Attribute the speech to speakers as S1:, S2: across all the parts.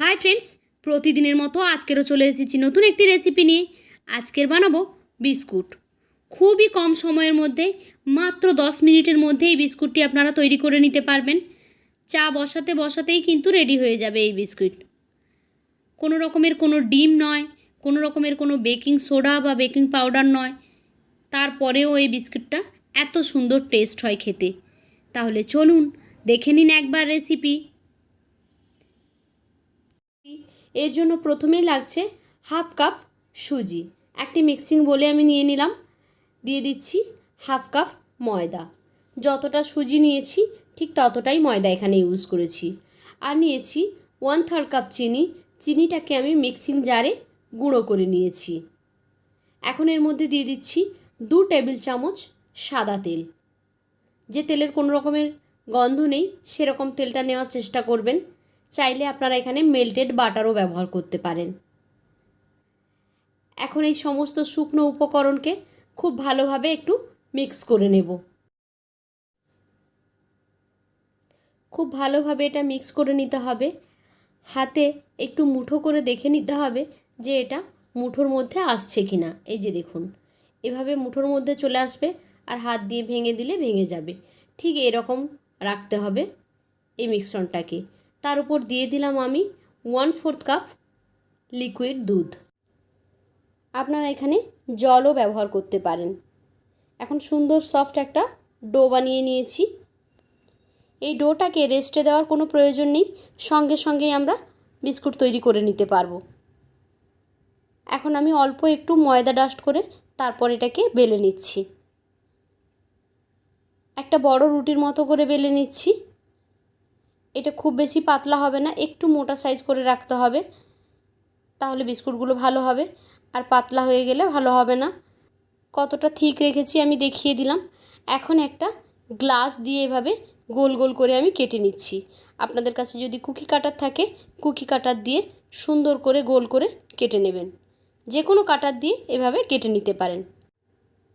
S1: Hi friends প্রতিদিনের মতো আজকেরও চলে এসেছি নতুন একটি রেসিপি নিয়ে। আজকের বানাবো বিস্কুট। খুবই কম সময়ের মধ্যে, মাত্র দশ মিনিটের মধ্যে এই বিস্কুটটি আপনারা তৈরি করে নিতে পারবেন। চা বসাতে বসাতেই কিন্তু রেডি হয়ে যাবে এই বিস্কুট। কোনো রকমের কোনো ডিম নয়, কোনো রকমের কোনো বেকিং সোডা বা বেকিং পাউডার নয়। তারপরেও এই বিস্কুটটা এত সুন্দর টেস্ট হয় খেতে। তাহলে চলুন, দেখে নিন একবার রেসিপি এর জন্য প্রথমেই লাগছে হাফ কাপ সুজি। একটি মিক্সিং বলে আমি নিয়ে নিলাম। দিয়ে দিচ্ছি হাফ কাপ ময়দা। যতটা সুজি নিয়েছি, ঠিক ততটাই ময়দা এখানে ইউজ করেছি। আর নিয়েছি ওয়ান থার্ড কাপ চিনি। চিনিটাকে আমি মিক্সিং জারে গুঁড়ো করে নিয়েছি। এখন এর মধ্যে দিয়ে দিচ্ছি দু টেবিল চামচ সাদা তেল। যে তেলের কোনো রকমের গন্ধ নেই, সেরকম তেলটা নেওয়ার চেষ্টা করবেন। চাইলে আপনারা এখানে মেল্টেড বাটারও ব্যবহার করতে পারেন। এখন এই সমস্ত শুকনো উপকরণকে খুব ভালোভাবে একটু মিক্স করে নেব। খুব ভালোভাবে এটা মিক্স করে নিতে হবে। হাতে একটু মুঠো করে দেখে নিতে হবে যে এটা মুঠোর মধ্যে আসছে কি না এই যে দেখুন, এভাবে মুঠোর মধ্যে চলে আসবে আর হাত দিয়ে ভেঙে দিলে ভেঙে যাবে। ঠিক এরকম রাখতে হবে এই মিশ্রণটাকে তার উপর দিয়ে দিলাম আমি ওয়ান ফোর্থ কাপ লিকুইড দুধ। আপনারা এখানে জলও ব্যবহার করতে পারেন। এখন সুন্দর সফট একটা ডো বানিয়ে নিয়েছি। এই ডোটাকে রেস্টে দেওয়ার কোনো প্রয়োজন নেই, সঙ্গে সঙ্গেই আমরা বিস্কুট তৈরি করে নিতে পারব। এখন আমি অল্প একটু ময়দা ডাস্ট করে তারপর এটাকে বেলে নিচ্ছি। একটা বড় রুটির মতো করে বেলে নিচ্ছি। এটা খুব বেশি পাতলা হবে না, একটু মোটা সাইজ করে রাখতে হবে, তাহলে বিস্কুটগুলো ভালো হবে। আর পাতলা হয়ে গেলে ভালো হবে না। কতটা ঠিক রেখেছি আমি দেখিয়ে দিলাম। এখন একটা গ্লাস দিয়ে এভাবে গোল গোল করে আমি কেটে নিচ্ছি। আপনাদের কাছে যদি কুকি কাটার থাকে কুকি কাটার দিয়ে সুন্দর করে গোল করে কেটে নেবেন। যে কোনো কাটার দিয়ে এভাবে কেটে নিতে পারেন।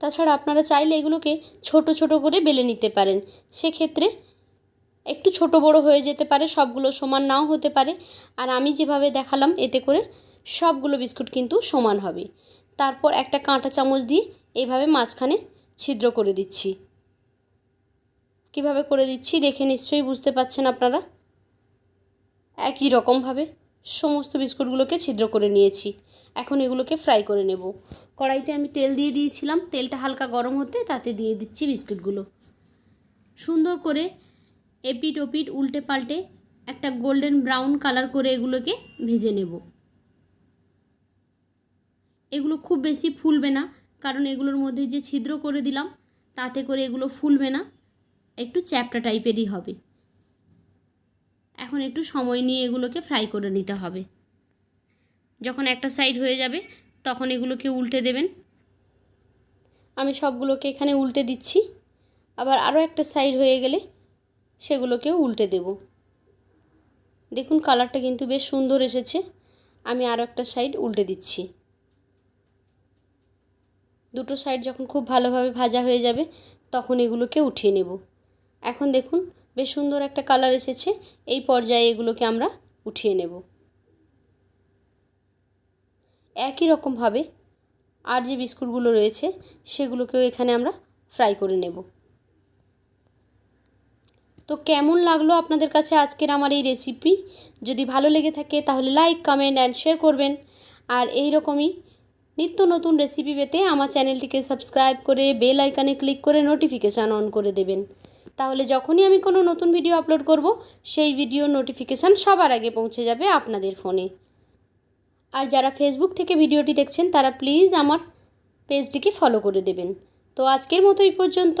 S1: তাছাড়া আপনারা চাইলে এগুলোকে ছোট ছোট করে বেলে নিতে পারেন। সেক্ষেত্রে একটু ছোট বড় হয়ে যেতে পারে, সবগুলো সমান নাও হতে পারে। আর আমি যেভাবে দেখালাম, এতে করে সবগুলো বিস্কুট কিন্তু সমান হবে। তারপর একটা কাঁটা চামচ দিয়ে এভাবে মাঝখানে ছিদ্র করে দিচ্ছি। কীভাবে করে দিচ্ছি দেখে নিশ্চয়ই বুঝতে পাচ্ছেন আপনারা। একই রকমভাবে সমস্ত বিস্কুটগুলোকে ছিদ্র করে নিয়েছি। এখন এগুলোকে ফ্রাই করে নেব। কড়াইতে আমি তেল দিয়ে দিয়েছিলাম। তেলটা হালকা গরম হতে তাতে দিয়ে দিচ্ছি বিস্কুটগুলো। সুন্দর করে এপিট ওপিট উল্টে পাল্টে একটা গোল্ডেন ব্রাউন কালার করে এগুলোকে ভেজে নেব। এগুলো খুব বেশি ফুলবে না, কারণ এগুলোর মধ্যে যে ছিদ্র করে দিলাম, তাতে করে এগুলো ফুলবে না। একটু চ্যাপটা টাইপেরই হবে। এখন একটু সময় নিয়ে এগুলোকে ফ্রাই করে নিতে হবে। যখন একটা সাইড হয়ে যাবে, তখন এগুলোকে উল্টে দেবেন। আমি সবগুলোকে এখানে উল্টে দিচ্ছি। আবার আরও একটা সাইড হয়ে গেলে সেগুলোকেও উল্টে দেব। দেখুন, কালারটা কিন্তু বেশ সুন্দর এসেছে। আমি আরও একটা সাইড উল্টে দিচ্ছি। দুটো সাইড যখন খুব ভালোভাবে ভাজা হয়ে যাবে, তখন এগুলোকে উঠিয়ে নেব। এখন দেখুন, বেশ সুন্দর একটা কালার এসেছে। এই পর্যায়ে এগুলোকে আমরা উঠিয়ে নেব। একই রকমভাবে আর যে বিস্কুটগুলো রয়েছে, সেগুলোকেও এখানে আমরা ফ্রাই করে নেব। তো কেমন লাগল আপনাদের কাছে আজকের আমার এই রেসিপি যদি ভালো লেগে থাকে তাহলে লাইক কমেন্ট অ্যান্ড শেয়ার করবেন। আর এই রকমই নিত্য নতুন রেসিপি পেতে আমার চ্যানেলটিকে সাবস্ক্রাইব করে বেল আইকানে ক্লিক করে নোটিফিকেশান অন করে দেবেন। তাহলে যখনই আমি কোনো নতুন ভিডিও আপলোড করব, সেই ভিডিও নোটিফিকেশান সবার আগে পৌঁছে যাবে আপনাদের ফোনে আর যারা ফেসবুক থেকে ভিডিওটি দেখছেন, তারা প্লিজ আমার পেজটিকে ফলো করে দেবেন। তো আজকের মতো এই পর্যন্ত।